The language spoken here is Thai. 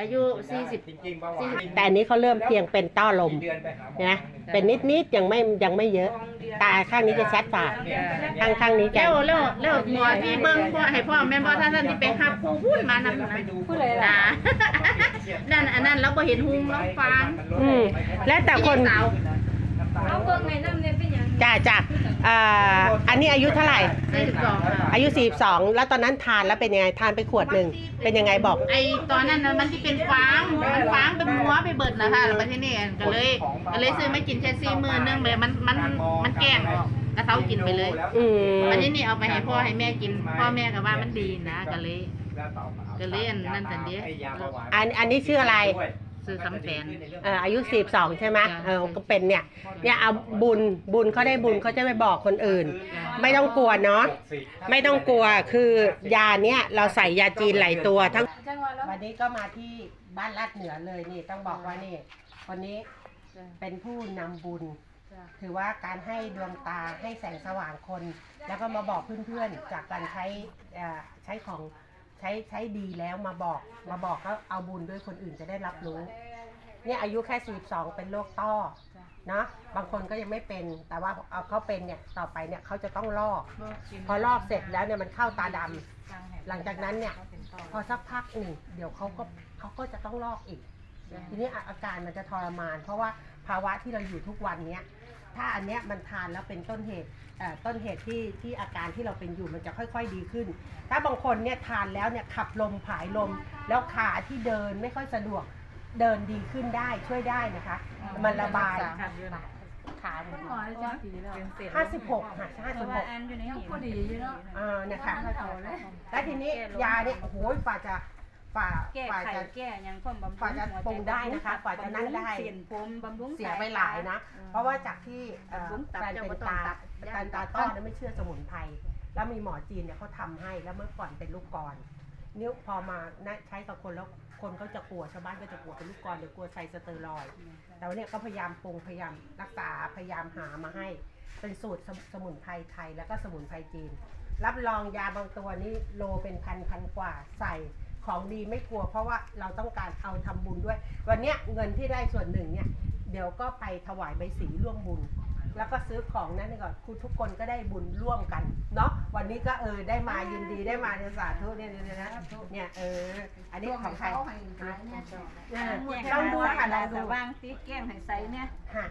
อายุสี่สิบ จริงๆเบาหวานแต่อันนี้เขาเริ่มเพียงเป็นต้อลม กี่เดือนไปหาหมอนะ เป็นนิดๆยังไม่ยังไม่เยอะ ตาข้างนี้จะชัดฝ่าข้างข้างนี้จะแล้วแล้วแล้วหมอที่เบิ่งพ่อให้พ่อแม่นบ่ท่านท่านที่ไปหับผู้หุ้นมานำนะพูดเลยตานั่นอันนั้นเราบ่เห็นหุงเราฟังอืมแล้วแต่คนพี่สาวเอาเบิ่งไงน้ำเนี่ยเป็นหยังจ้าจ้า อ่าอันนี้อายุเท่าไหร่42ค่ะอายุ 42 แล้วตอนนั้นทานแล้วเป็นยังไง ทานไปขวดหนึ่ง เป็นยังไงบอก ไอตอนนั้นน่ะมันที่เป็นฟางมันฟางเป็นหัวไปเบิดนะคะแล้วประเทศนี้ก็เลยก็เลยซื้อมากินแค่ซี่มือนึงเลยมันมันมันแกล้งออกกระเท้ากินไปเลยอืมวันนี้นี่เอาไปให้พ่อให้แม่กิน พ่อแม่ก็ว่ามันดีนะก็เลย ก็เล่นนั่นแต่เดี๋ยว อันอันนี้ชื่ออะไร ซื้อคำแฟนเอ่ออายุ42ใช่ไหมจ้ะ เออก็เป็นเนี่ยเนี่ยเอาบุญบุญเขาได้บุญเขาจะไปบอกคนอื่น ไม่ต้องกลัวเนาะไม่ต้องกลัวคือยาเนี้ยเราใส่ยาจีนหลายตัวทั้ง จังหวะแล้ววันนี้ก็มาที่บ้านลาดเหนือเลยนี่ต้องบอกว่านี่คนนี้เป็นผู้นำบุญถือว่าการให้ดวงตาให้แสงสว่างคน แล้วก็มาบอกเพื่อนๆ จากการใช้เอ่อใช้ของ ใช้ใช้ดีแล้วมาบอกมาบอกก็เอาบุญด้วยคนอื่นจะได้รับรู้ เนี่ยอายุแค่42เป็นโรคต้อเนาะบางคนก็ยังไม่เป็นแต่ว่าเอาเขาเป็นเนี่ยต่อไปเนี่ยเขาจะต้องลอก พอลอกเสร็จแล้วเนี่ยมันเข้าตาดำหลังจากนั้นเนี่ยพอสักพักหนึ่งเดี๋ยวเขาก็เขาก็จะต้องลอกอีก ทีนี้อาอาการมันจะทรมาน เพราะว่าภาวะที่เราอยู่ทุกวันเนี้ย ถ้าอันเนี้ยมันทานแล้วเป็นต้นเหตุเอ่อต้นเหตุที่ที่อาการที่เราเป็นอยู่มันจะค่อย ๆดีขึ้น ถ้าบางคนเนี่ยทานแล้วเนี่ยขับลมผายลม แล้วขาที่เดินไม่ค่อยสะดวกเดินดีขึ้นได้ช่วยได้นะคะ มันระบาย ขาคุณหมอจะจังปีแล้วห้าสิบหกค่ะห้าสิบหกอันอยู่ในนี้พอดีอยู่เนาะ อ่าเนี่ยค่ะ แล้วทีนี้ยาเนี่ยโอ้โหฝ่าจะ ฝ่าแก้ฝ่าไขจะ แก้ยังความบำรุงกว่าจะปรุงได้นะคะกว่าจะนั่นได้เสียนผมบำรุงเสียไปหลายนะเพราะว่าจากที่เอ่อบุ้งตับแฟนเป็นตาเจ้าบ่ต้องตับแฟนตาต้อเนี่ยไม่เชื่อสมุนไพรแล้วมีหมอจีนเนี่ยเขาทำให้แล้วเมื่อก่อนเป็นลูกกรนิ้วพอมานะใช้กับคนแล้วคนก็จะกลัวชาวบ้านก็จะกลัวเป็นลูกกรเดี๋ยวกลัวใส่สเตอรอยด์แต่ว่าเนี่ยก็พยายามปรุงพยายามรักษาพยายามหามาให้ เป็นสูตรสมสมุนไพรไทยแล้วก็สมุนไพรจีน รับรองยาบางตัวนี่โลเป็นพันพันกว่าใส่ ของดีไม่กลัว เพราะว่าเราต้องการเอาทำบุญด้วย วันเนี้ยเงินที่ได้ส่วนหนึ่งเนี่ยเดี๋ยวก็ไปถวายใบสีร่วมบุญ แล้วก็ซื้อของนั่นก่อนคุณทุกคนก็ได้บุญร่วมกันเนาะวันนี้ก็เออได้มายินดีได้มาในสาธุเนี่ยเนี่ยนะเนี่ยเอออันนี้ของใครเออต้องดูค่ะลองดู วางตีแก้งให้ใส่เนี่ย ค่ะ